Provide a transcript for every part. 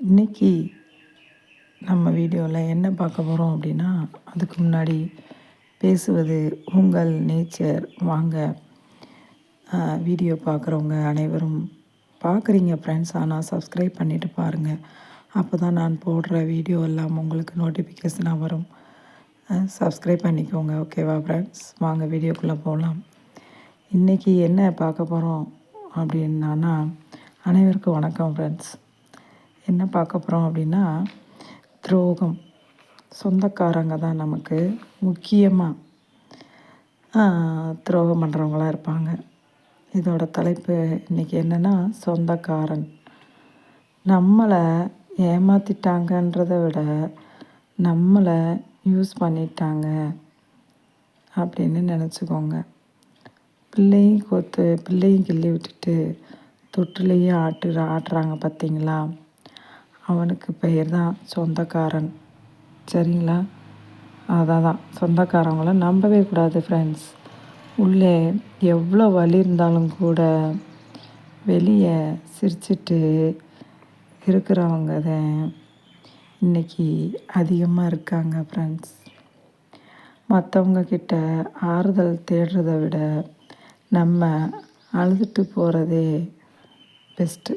இன்றைக்கி நம்ம வீடியோவில் என்ன பார்க்க போகிறோம் அப்படின்னா அதுக்கு முன்னாடி பேசுவது உங்கள் நேச்சர். வாங்க. வீடியோ பார்க்குறவங்க அனைவரும் பார்க்குறீங்க ஃப்ரெண்ட்ஸ் ஆனால் சப்ஸ்கிரைப் பண்ணிவிட்டு பாருங்கள் அப்போ தான் நான் போடுற வீடியோ எல்லாம் உங்களுக்கு நோட்டிஃபிகேஷனாக வரும். சப்ஸ்கிரைப் பண்ணிக்கோங்க. ஓகேவா ஃப்ரெண்ட்ஸ் வாங்க வீடியோக்குள்ளே போகலாம் இன்றைக்கி என்ன பார்க்க போகிறோம் அப்படின்னா அனைவருக்கும் வணக்கம் ஃப்ரெண்ட்ஸ் என்ன பார்க்க போகிறோம் அப்படின்னா துரோகம். சொந்தக்காரங்க தான் நமக்கு முக்கியமாக துரோகம் பண்ணுறவங்களாக இருப்பாங்க. இதோட தலைப்பு இன்றைக்கி என்னென்னா சொந்தக்காரன். நம்மளை ஏமாற்றிட்டாங்கன்றத விட நம்மளை யூஸ் பண்ணிட்டாங்க அப்படின்னு நினச்சிக்கோங்க. பிள்ளையும் கொத்து பிள்ளையும் கிள்ளி விட்டுட்டு தொட்டிலையும் ஆட்டு ஆட்டுறாங்க பார்த்தீங்களா? அவனுக்கு பெயர் தான் சொந்தக்காரன். சரிங்களா? அதான் தான் சொந்தக்காரங்கள நம்பவே கூடாது ஃப்ரெண்ட்ஸ் உள்ளே எவ்வளோ வலி இருந்தாலும் கூட வெளியே சிரிச்சிட்டு இருக்கிறவங்க தான் இன்றைக்கி அதிகமாக இருக்காங்க ஃப்ரெண்ட்ஸ் மற்றவங்கக்கிட்ட ஆறுதல் தேடுறதை விட நம்ம அழுதுட்டு போகிறதே பெஸ்ட்டு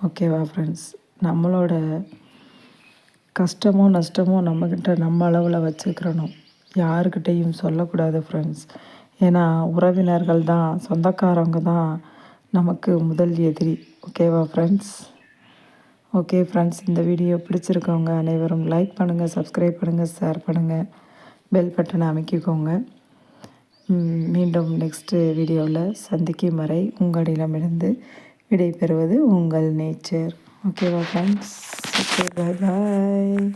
ஓகேவா ஃப்ரெண்ட்ஸ் நம்மளோட கஷ்டமோ நஷ்டமோ நம்மக்கிட்ட நம்ம அளவில் வச்சுக்கிறணும் யாருக்கிட்டேயும் சொல்லக்கூடாது ஃப்ரெண்ட்ஸ் ஏன்னா உறவினர்கள் தான் சொந்தக்காரவங்க தான் நமக்கு முதல் எதிரி. ஓகேவா ஃப்ரெண்ட்ஸ் ஓகே ஃப்ரெண்ட்ஸ் இந்த வீடியோ பிடிச்சிருக்கவங்க அனைவரும் லைக் பண்ணுங்கள் சப்ஸ்கிரைப் பண்ணுங்கள் ஷேர் பண்ணுங்கள் பெல் பட்டனை அமைக்கிக்கோங்க. மீண்டும் நெக்ஸ்ட்டு வீடியோவில் சந்திக்கும் வரை உங்களிடமிருந்து விடை பெறுவது உங்கள் nature Okay, well, thanks. Okay, bye bye.